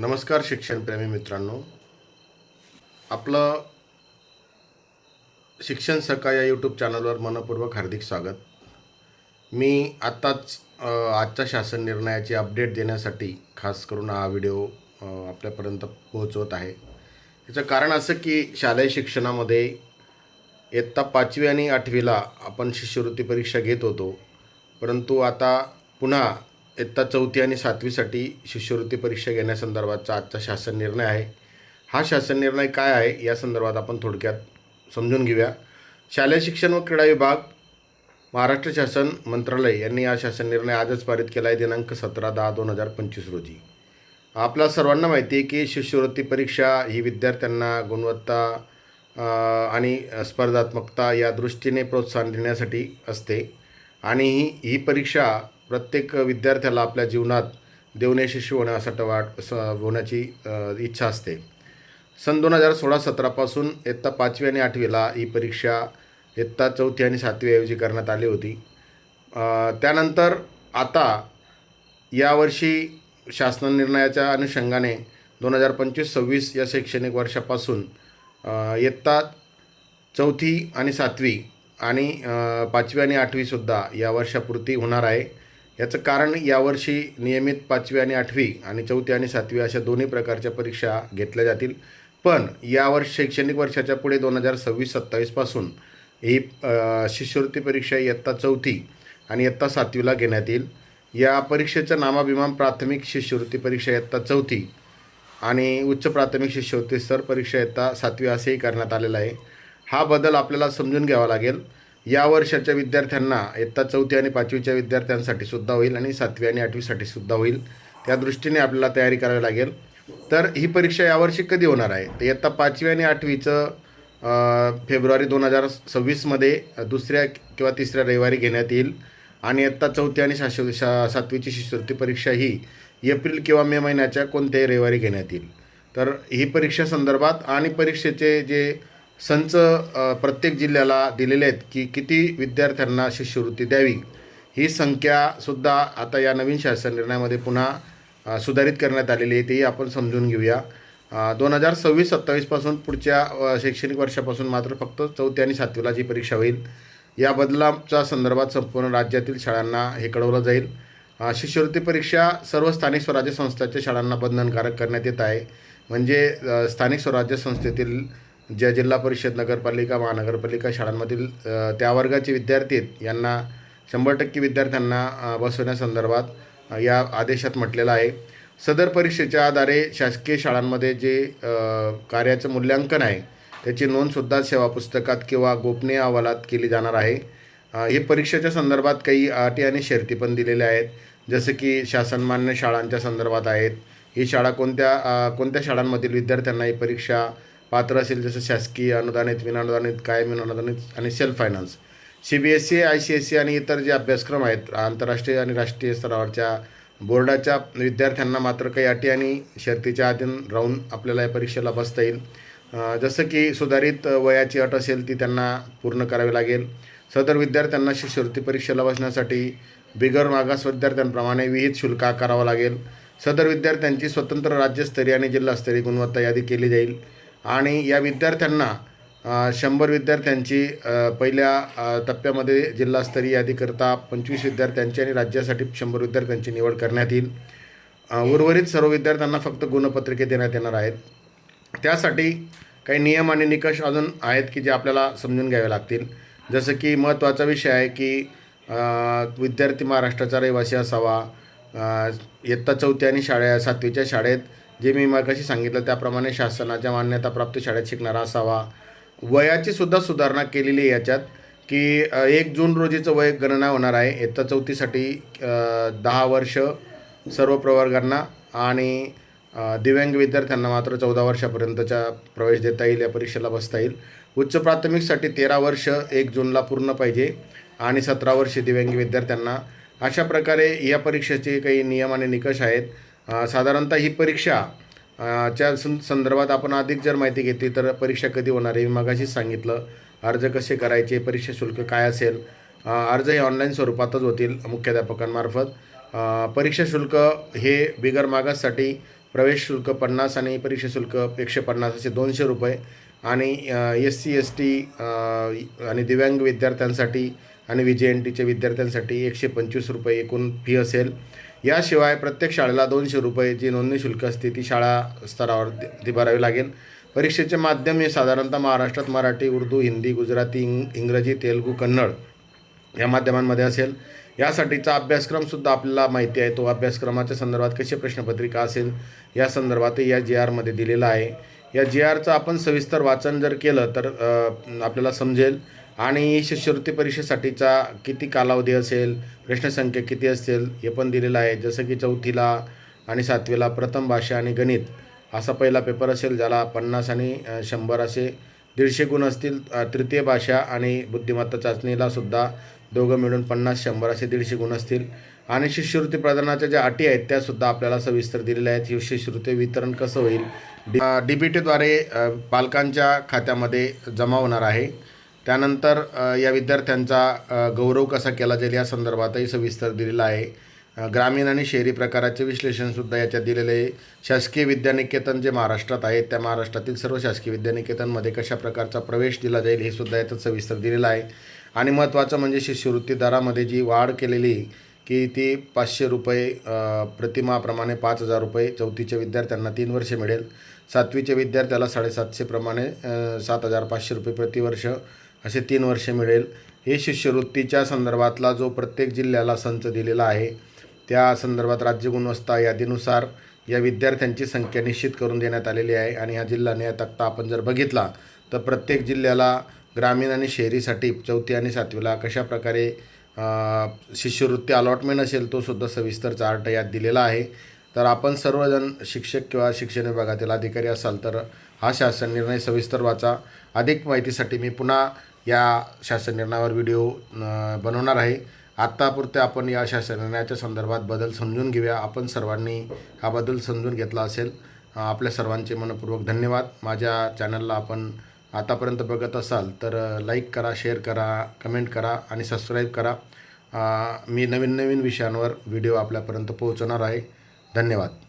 नमस्कार शिक्षणप्रेमी मित्रांनो. आपलं शिक्षण सका या यूट्यूब चॅनलवर मनपूर्वक हार्दिक स्वागत. मी आत्ताच आजच्या शासन निर्णयाची अपडेट देण्यासाठी खास करून हा व्हिडिओ आपल्यापर्यंत पोहोचवत आहे. याचं कारण असं की शालेय शिक्षणामध्ये इयत्ता पाचवी आणि आठवीला आपण शिष्यवृत्ती परीक्षा घेत होतो. परंतु आता पुन्हा इयत्ता चौथी आणि सातवीसाठी शिष्यवृत्ती परीक्षा घेण्यासंदर्भातचा आजचा शासन निर्णय आहे. हा शासन निर्णय काय आहे या संदर्भात आपण थोडक्यात समजून घेऊया. शालेय शिक्षण व क्रीडा विभाग महाराष्ट्र शासन मंत्रालय यांनी हा शासन निर्णय आजच पारित केला आहे दिनांक सतरा दहा दोन हजार पंचवीस रोजी. आपल्या सर्वांना माहिती आहे की शिष्यवृत्ती परीक्षा ही विद्यार्थ्यांना गुणवत्ता आणि स्पर्धात्मकता या दृष्टीने प्रोत्साहन देण्यासाठी असते. आणि ही ही परीक्षा प्रत्येक विद्यार्थ्याला आपल्या जीवनात देवने शिष्य होण्यासाठी वाट स होण्याची इच्छा असते. सन दोन हजार सोळा सतरापासून इयत्ता पाचवी आणि आठवीला ही परीक्षा इयत्ता चौथी आणि सातवीऐवजी करण्यात आली होती. त्यानंतर आता यावर्षी शासन निर्णयाच्या अनुषंगाने दोन हजार पंचवीस सव्वीस या शैक्षणिक वर्षापासून इयत्ता चौथी आणि सातवी आणि पाचवी आणि आठवीसुद्धा या वर्षापुरती होणार आहे. याचं कारण यावर्षी नियमित पाचवी आणि आठवी आणि चौथी आणि सातवी अशा दोन्ही प्रकारच्या परीक्षा घेतल्या जातील. पण यावर्ष शैक्षणिक वर्षाच्या पुढे दोन हजार सव्वीस सत्तावीसपासून ही शिष्यवृत्ती परीक्षा इयत्ता चौथी आणि इयत्ता सातवीला घेण्यात येईल. या परीक्षेचं नामाभिमान प्राथमिक शिष्यवृत्ती परीक्षा इयत्ता चौथी आणि उच्च प्राथमिक शिष्यवृत्ती स्तर परीक्षा इयत्ता सातवी असेही करण्यात आलेला आहे. हा बदल आपल्याला समजून घ्यावा लागेल. या वर्षाच्या विद्यार्थ्यांना इयत्ता चौथी आणि पाचवीच्या विद्यार्थ्यांसाठी सुद्धा होईल आणि सातवी आणि आठवीसाठी सुद्धा होईल. त्या दृष्टीने आपल्याला तयारी करावी लागेल. तर ही परीक्षा यावर्षी कधी होणार आहे? तर इयत्ता पाचवी आणि आठवीचं फेब्रुवारी दोन हजार सव्वीसमध्ये दुसऱ्या किंवा तिसऱ्या रविवारी घेण्यात येईल. आणि इयत्ता चौथी आणि शाश्व शा सातवीची शिष्यवृत्ती परीक्षा ही एप्रिल किंवा मे महिन्याच्या कोणत्याही रविवारी घेण्यात येईल. तर ही परीक्षा संदर्भात आणि परीक्षेचे जे संच प्रत्येक जिल्ह्याला दिलेले आहेत की किती विद्यार्थ्यांना शिष्यवृत्ती द्यावी ही संख्यासुद्धा आता या नवीन शासन निर्णयामध्ये पुन्हा सुधारित करण्यात आलेली आहे तेही आपण समजून घेऊया. दोन हजार सव्वीस सत्तावीसपासून पुढच्या शैक्षणिक वर्षापासून मात्र फक्त चौथी आणि सातवीला जी परीक्षा होईल या बदलाच्या संदर्भात संपूर्ण राज्यातील शाळांना हे कळवलं जाईल. शिष्यवृत्ती परीक्षा सर्व स्थानिक स्वराज्य संस्थांच्या शाळांना बंधनकारक करण्यात येत आहे. म्हणजे स्थानिक स्वराज्य संस्थेतील ज्या जिल्हा परिषद नगरपालिका महानगरपालिका शाळांमधील त्या वर्गाचे विद्यार्थी आहेत यांना शंभर टक्के विद्यार्थ्यांना बसवण्यासंदर्भात या आदेशात म्हटलेलं आहे. सदर परीक्षेच्या आधारे शासकीय शाळांमध्ये जे कार्याचं मूल्यांकन आहे त्याची नोंदसुद्धा सेवा पुस्तकात किंवा गोपनीय अहवालात केली जाणार आहे. हे परीक्षेच्या संदर्भात काही अटी आणि शर्ती पण दिलेल्या आहेत. जसं की शासनमान्य शाळांच्या संदर्भात आहेत. ही शाळा कोणत्या कोणत्या शाळांमधील विद्यार्थ्यांना ही परीक्षा पात्र असेल जसं शासकीय अनुदानित विनानुदानित कायम अनुदानित आणि self finance C B S E I C S E आणि इतर जे अभ्यासक्रम आहेत आंतरराष्ट्रीय आणि राष्ट्रीय स्तरावरच्या बोर्डाच्या विद्यार्थ्यांना मात्र काही अटी आणि शर्तीच्या अधीन राहून आपल्याला या परीक्षेला बसता येईल. जसं की सुधारित वयाची अट असेल ती त्यांना पूर्ण करावी लागेल. सदर विद्यार्थ्यांना शिष्यवृत्ती परीक्षेला बसण्यासाठी बिगर मागास विद्यार्थ्यांप्रमाणे विहित शुल्क आकारावं लागेल. सदर विद्यार्थ्यांची स्वतंत्र राज्यस्तरीय आणि जिल्हास्तरीय गुणवत्ता यादी केली जाईल. आणि या विद्यार्थ्यांना शंभर विद्यार्थ्यांची पहिल्या टप्प्यामध्ये जिल्हास्तरीय यादीकरता पंचवीस विद्यार्थ्यांची आणि राज्यासाठी शंभर विद्यार्थ्यांची निवड करण्यात येईल. उर्वरित सर्व विद्यार्थ्यांना फक्त गुणपत्रिके देण्यात येणार आहेत. त्यासाठी काही नियम आणि निकष अजून आहेत की जे आपल्याला समजून घ्यावे लागतील. जसं की महत्त्वाचा विषय आहे की विद्यार्थी महाराष्ट्राचा रहिवासी असावा. इयत्ता चौथी आणि शाळे सातवीच्या शाळेत जे मी मगाशी सांगितलं त्याप्रमाणे शासनाच्या मान्यताप्राप्त शाळेत शिकणारा असावा. वयाची सुद्धा सुधारणा केलेली आहे याच्यात की एक जून रोजीचं वय गणना होणार आहे. इयत्ता चौथीसाठी दहा वर्ष सर्व प्रवर्गांना आणि दिव्यांग विद्यार्थ्यांना मात्र चौदा वर्षापर्यंतचा प्रवेश देता येईल या परीक्षेला बसता येईल. उच्च प्राथमिकसाठी तेरा वर्ष एक जूनला पूर्ण पाहिजे आणि सतरा वर्षे दिव्यांग विद्यार्थ्यांना. अशा प्रकारे या परीक्षेचे काही नियम आणि निकष आहेत. साधारणतः ही परीक्षा च्या संदर्भात आपण अधिक जर माहिती घेतली तर परीक्षा कधी होणार आहे मी मगाशीच सांगितलं. अर्ज कसे करायचे परीक्षा शुल्क काय असेल? अर्ज हे ऑनलाईन स्वरूपातच होतील मुख्याध्यापकांमार्फत. परीक्षा शुल्क हे बिगर मागाससाठी प्रवेश शुल्क पन्नास आणि परीक्षा शुल्क एकशे पन्नास असे दोनशे रुपये. आणि एस सी एस टी आणि दिव्यांग विद्यार्थ्यांसाठी आणि व्ही जे एन टीच्या विद्यार्थ्यांसाठी एकशे पंचवीस रुपये एकूण फी असेल. याशिवाय प्रत्येक शाळेला दोनशे रुपये जी नोंदणी शुल्क असते ती शाळा स्तरावर ती- भरावी लागेल. परीक्षेचे माध्यम हे साधारणतः महाराष्ट्रात मराठी उर्दू हिंदी गुजराती इंग इंग्रजी तेलुगू कन्नड या माध्यमांमध्ये असेल. यासाठीचा अभ्यासक्रमसुद्धा आपल्याला माहिती आहे. तो अभ्यासक्रमाच्या संदर्भात कशी प्रश्नपत्रिका असेल या संदर्भातही या जी आरमध्ये दिलेला आहे. या जी आरचं आपण सविस्तर वाचन जर केलं तर आपल्याला समजेल. आणि शिष्यवृत्ती परीक्षेसाठीचा किती कालावधी असेल प्रश्नसंख्या किती असेल हे पण दिलेलं आहे. जसं की चौथीला आणि सातवीला प्रथम भाषा आणि गणित असा पहिला पेपर असेल ज्याला पन्नास आणि शंभर असे दीडशे गुण असतील तृतीय भाषा आणि बुद्धिमत्ता चाचणीला सुद्धा दोघं मिळून पन्नास शंभर असे दीडशे गुण असतील. आणि शिष्यवृत्ती प्रदानाच्या ज्या अटी आहेत त्यासुद्धा आपल्याला सविस्तर दिलेल्या आहेत. ही शिष्यवृत्ती वितरण कसं होईल? डी बी टीद्वारे पालकांच्या खात्यामध्ये जमा होणार आहे. त्यानंतर या विद्यार्थ्यांचा गौरव कसा केला जाईल या संदर्भातही सविस्तर दिलेला आहे. ग्रामीण आणि शहरी प्रकाराचे विश्लेषणसुद्धा याच्यात दिलेले आहे. शासकीय विद्यानिकेतन जे महाराष्ट्रात आहेत त्या महाराष्ट्रातील सर्व शासकीय विद्यानिकेतनमध्ये कशा प्रकारचा प्रवेश दिला जाईल हे सुद्धा याच्यात सविस्तर दिलेलं आहे. आणि महत्त्वाचं म्हणजे शिष्यवृत्ती दरामध्ये जी वाढ केलेली की ती पाचशे रुपये प्रतिमाप्रमाणे पाच हजार रुपये चौथीच्या विद्यार्थ्यांना तीन वर्षे मिळेल. सातवीच्या विद्यार्थ्याला साडेसातशेप्रमाणे सात हजार पाचशे रुपये प्रतिवर्ष असे तीन वर्ष मिळेल. हे शिष्यवृत्तीच्या संदर्भातला जो प्रत्येक जिल्ह्याला संच दिलेला आहे त्या संदर्भात राज्य गुणवत्ता यादीनुसार या विद्यार्थ्यांची संख्या निश्चित करून देण्यात आलेली आहे आणि ह्या जिल्ह्याने तक्ता आपण जर बघितला तर प्रत्येक जिल्ह्याला ग्रामीण आणि शहरीसाठी चौथी आणि सातवीला कशा प्रकारे शिष्यवृत्ती अलॉटमेंट असेल तो सुद्धा सविस्तर चार्ट यात दिलेला आहे. तर आपण सर्वजण शिक्षक किंवा शिक्षण विभागातील अधिकारी असाल तर हा शासन निर्णय सविस्तर वाचा. अधिक माहितीसाठी मी पुन्हा या शासन निर्णयावर व्हिडिओ बनवणार आहे. आत्तापुरते आपण या शासन निर्णयाच्या संदर्भात बदल समजून घेऊया. आपण सर्वांनी हा बदल समजून घेतला असेल. आपल्या सर्वांचे मनपूर्वक धन्यवाद. माझ्या चॅनलला आपण आतापर्यंत बघत असाल तर लाईक करा शेअर करा कमेंट करा आणि सबस्क्राईब करा. मी नवीन नवीन विषयांवर व्हिडिओ आपल्यापर्यंत पोहोचवणार आहे. धन्यवाद.